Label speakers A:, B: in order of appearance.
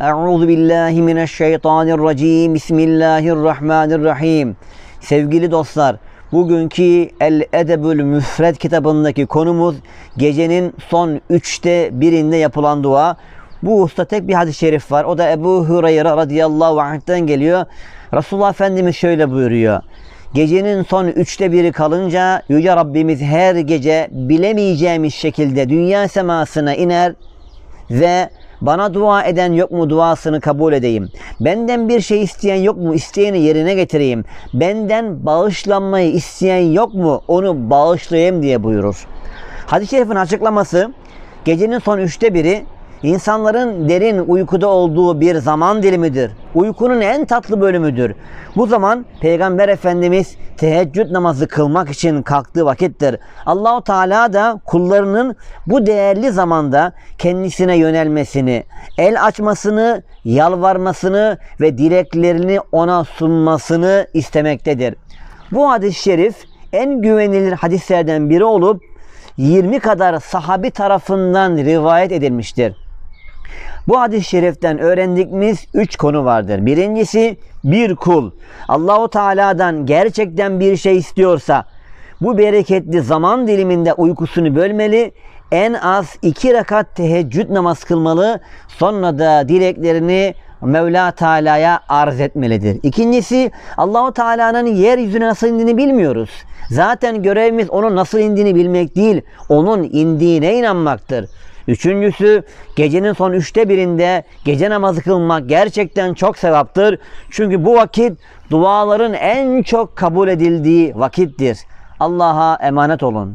A: Euzu billahi mineşşeytanirracim. Bismillahirrahmanirrahim. Sevgili dostlar, bugünkü El Edebül Müfred kitabındaki konumuz gecenin son üçte birinde yapılan dua. Bu usta tek bir hadis-i şerif var. O da Ebu Hureyre radıyallahu anh'ten geliyor. Resulullah Efendimiz şöyle buyuruyor. Gecenin son üçte biri kalınca Yüce Rabbimiz her gece bilemeyeceğimiz şekilde dünya semasına iner ve bana dua eden yok mu duasını kabul edeyim. Benden bir şey isteyen yok mu isteyeni yerine getireyim. Benden bağışlanmayı isteyen yok mu onu bağışlayayım diye buyurur. Hadis-i şerifin açıklaması gecenin son üçte biri insanların derin uykuda olduğu bir zaman dilimidir. Uykunun en tatlı bölümüdür. Bu zaman Peygamber Efendimiz teheccüd namazı kılmak için kalktığı vakittir. Allahu Teala da kullarının bu değerli zamanda kendisine yönelmesini, el açmasını, yalvarmasını ve dileklerini ona sunmasını istemektedir. Bu hadis-i şerif en güvenilir hadislerden biri olup 20 kadar sahabi tarafından rivayet edilmiştir. Bu hadis-i şeriften öğrendiğimiz üç konu vardır. Birincisi bir kul Allahu Teala'dan gerçekten bir şey istiyorsa bu bereketli zaman diliminde uykusunu bölmeli, en az iki rekat teheccüd namaz kılmalı, sonra da dileklerini Mevla Teala'ya arz etmelidir. İkincisi Allahu Teala'nın yeryüzüne nasıl indiğini bilmiyoruz. Zaten görevimiz onun nasıl indiğini bilmek değil, onun indiğine inanmaktır. Üçüncüsü gecenin son üçte birinde gece namazı kılmak gerçekten çok sevaptır. Çünkü bu vakit duaların en çok kabul edildiği vakittir. Allah'a emanet olun.